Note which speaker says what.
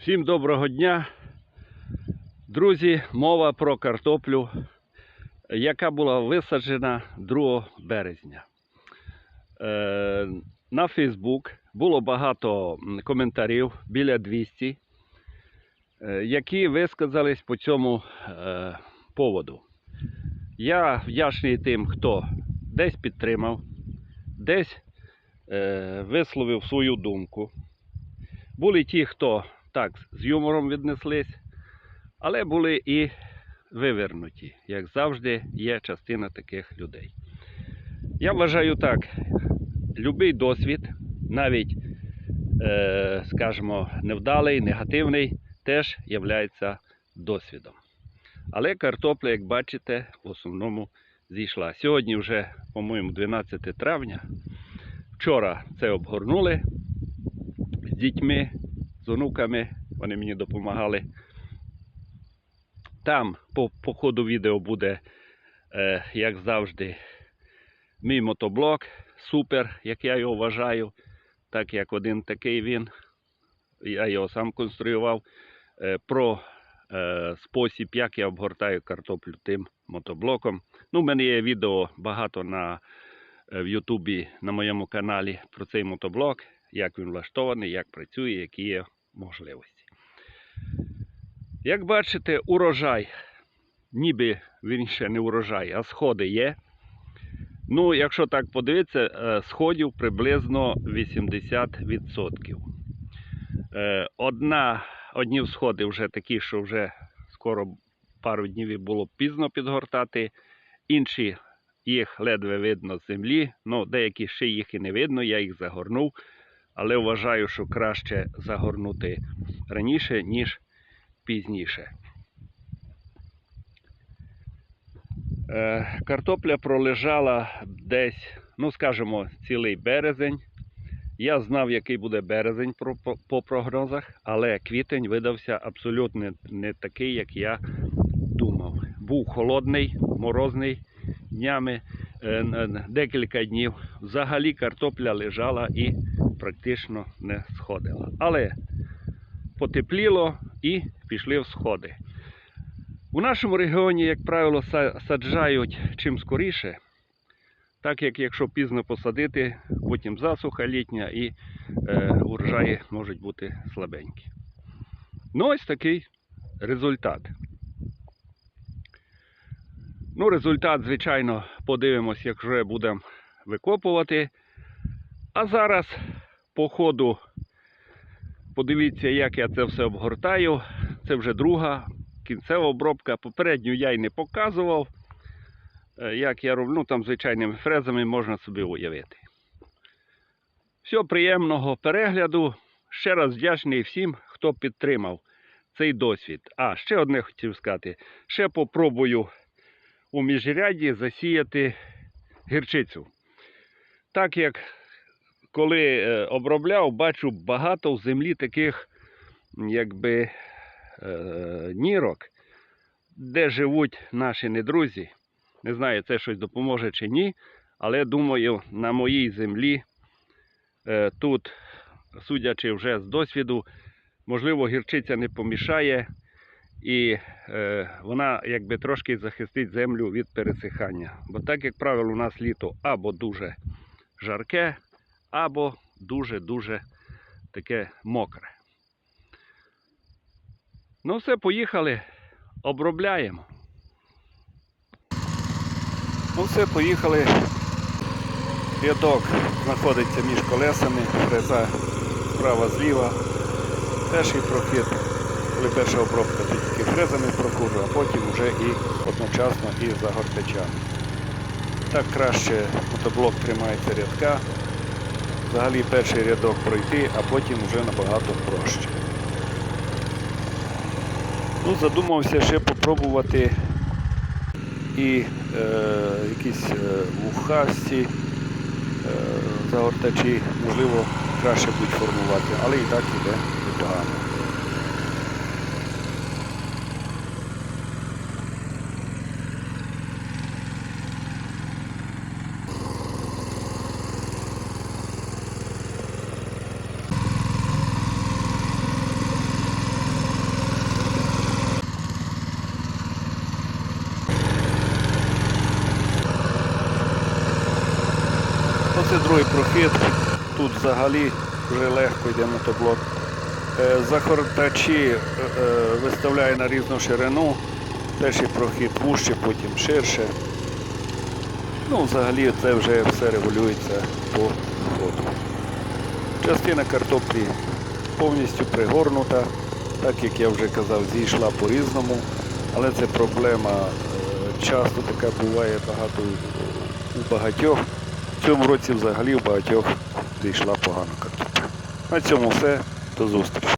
Speaker 1: Всім доброго дня. Друзі, мова про картоплю, яка була висаджена 2 березня. Е, на Фейсбук було багато коментарів, біля 200, е, які висказались по цьому е, поводу. Я вдячний тим, хто десь підтримав, десь висловив свою думку. Були ті, хто так з юмором віднеслись, але були і вивернуті. Як завжди, є частина таких людей. Я вважаю так, любий досвід, навіть, е, скажімо, невдалий, негативний, теж є досвідом. Але картопля, як бачите, в основному зійшла. Сьогодні вже, по-моєму, 12 травня. Вчора це обгорнули з дітьми, онуками. Вони мені допомагали. Там по, по ходу відео буде, е, як завжди, мій мотоблок. Супер, як я його вважаю. Так як один такий він. Я його сам конструював. Е, про е, спосіб, як я обгортаю картоплю тим мотоблоком. Ну, в мене є відео багато на, е, в Ютубі на моєму каналі про цей мотоблок, як він влаштований, як працює, які є можливості. Як бачите, урожай, ніби він ще не урожай, а сходи є. Ну, якщо так подивитися, е, сходів приблизно 80%. Е, Одна, одні сходи вже такі, що вже скоро пару днів було пізно підгортати. Інші їх ледве видно з землі. Ну, деякі ще їх і не видно, я їх загорнув. Але вважаю, що краще загорнути раніше, ніж пізніше. Е, Картопля пролежала десь, ну скажімо, цілий березень. Я знав, який буде березень по, прогнозах, але квітень видався абсолютно не такий, як я думав. Був холодний, морозний днями, е, декілька днів. Взагалі картопля лежала і практично не сходила. Але потепліло і пішли всходи. У нашому регіоні, як правило, саджають чим скоріше, так як якщо пізно посадити, потім засуха літня і е, урожаї можуть бути слабенькі. Ну, ось такий результат. Ну, результат, звичайно, подивимось, як вже будемо викопувати. А зараз, по ходу, подивіться, як я це все обгортаю. Це вже друга кінцева обробка. Попередню я й не показував. Е, Як я роблю, ну, там звичайними фрезами можна собі уявити. Всього приємного перегляду. Ще раз вдячний всім, хто підтримав цей досвід. А, ще одне хотів сказати. Ще попробую у міжряді засіяти гірчицю. Так як коли е, обробляв, бачу багато в землі таких якби е, нірок, де живуть наші недрузі. Не знаю, це щось допоможе чи ні, але думаю, на моїй землі е, тут, судячи вже з досвіду, можливо, гірчиця не помішає і е, вона якби трошки захистить землю від пересихання. Бо так, як правило, у нас літо або дуже жарке, або дуже-дуже таке мокре. Ну все, поїхали, обробляємо. Ну все, поїхали. Рядок знаходиться між колесами, фреза справа зліва. Перший прохід, коли перша обробка, то тільки фрезами проходжу, а потім вже і одночасно і загортачами. Так краще мотоблок тримається рядка. Взагалі перший рядок пройти, а потім вже набагато проще. Ну, задумався ще попробувати і е, якісь е, вухасті е, загортачі, можливо, краще будуть формувати, але і так іде непогано. Це другий прохід. Тут взагалі вже легко йде мотоблок. Е, Захортачі е, е, виставляє на різну ширину. Перший прохід вужче, потім ширше. Ну, взагалі це вже все регулюється по ходу. Частина картоплі повністю пригорнута, так як я вже казав, зійшла по-різному, але це проблема. Часто така буває багато у багатьох. Цьому році взагалі у багатьох дійшла погано картопля. На цьому все. До зустрічі.